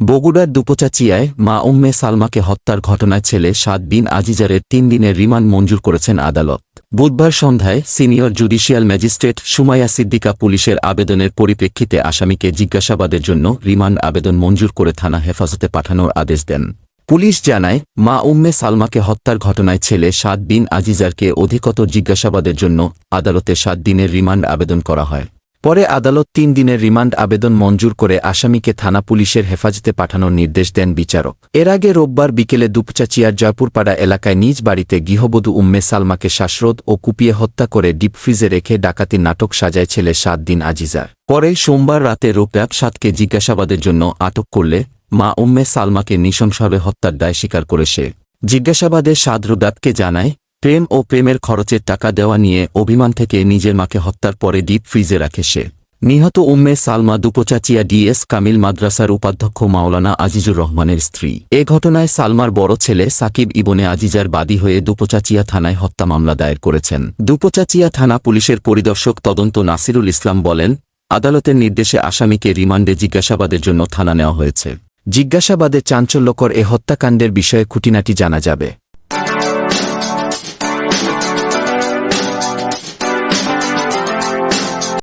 বগুড়ার দুপোচাচিয়ায় মা উম্মে সালমাকে হত্যার ঘটনায় ছেলে সাত বিন আজিজারের তিন দিনের রিমান্ড মঞ্জুর করেছেন আদালত। বুধবার সন্ধ্যায় senior judicial magistrate Sumaiya Siddika পুলিশের আবেদনের পরিপ্রেক্ষিতে আসামিকে জিজ্ঞাসাবাদের জন্য রিমান্ড আবেদন মঞ্জুর করে থানা হেফাজতে পাঠানোর আদেশ দেন। পুলিশ জানায়, মা উম্মে সালমাকে হত্যার ঘটনায় ছেলে সাত বিন আজিজারকে অধিকতর জিজ্ঞাসাবাদের জন্য আদালতে সাত দিনের রিমান্ড আবেদন করা হয়। পরে আদালত তিন দিনের রিমান্ড আবেদন মঞ্জুর করে আসামিকে থানা পুলিশের হেফাজতে পাঠানোর নির্দেশ দেন বিচারক। এর আগে রোববার বিকেলে দুপচাচিয়ার জয়পুরপাড়া এলাকায় নিজ বাড়িতে গৃহবধূ উম্মে সালমাকে শ্বাসরোধ ও কুপিয়ে হত্যা করে ডিপ ফ্রিজে রেখে ডাকাতির নাটক সাজায় ছেলে সাত দিন আজিজার। পরে সোমবার রাতে রোপরাপ সাতকে জিজ্ঞাসাবাদের জন্য আটক করলে মা উম্মে সালমাকে নৃশংসভাবে হত্যার দায় স্বীকার করে সে। জিজ্ঞাসাবাদে সাদ রুদাতকে জানায় প্রেম ও প্রেমের খরচের টাকা দেওয়া নিয়ে অভিমান থেকে নিজের মাকে হত্যার পরে ডিপ ফ্রিজে রাখে সে। নিহত উম্মে সালমা দুপোচাচিয়া ডিএস কামিল মাদ্রাসার উপাধ্যক্ষ মাওলানা আজিজুর রহমানের স্ত্রী। এ ঘটনায় সালমার বড় ছেলে সাকিব ইবনে আজিজার বাদী হয়ে দুপোচাচিয়া থানায় হত্যা মামলা দায়ের করেছেন। দুপোচাচিয়া থানা পুলিশের পরিদর্শক তদন্ত নাসিরুল ইসলাম বলেন, আদালতের নির্দেশে আসামিকে রিমান্ডে জিজ্ঞাসাবাদের জন্য থানা নেওয়া হয়েছে। জিজ্ঞাসাবাদে চাঞ্চল্যকর এ হত্যাকাণ্ডের বিষয়ে খুঁটিনাটি জানা যাবে।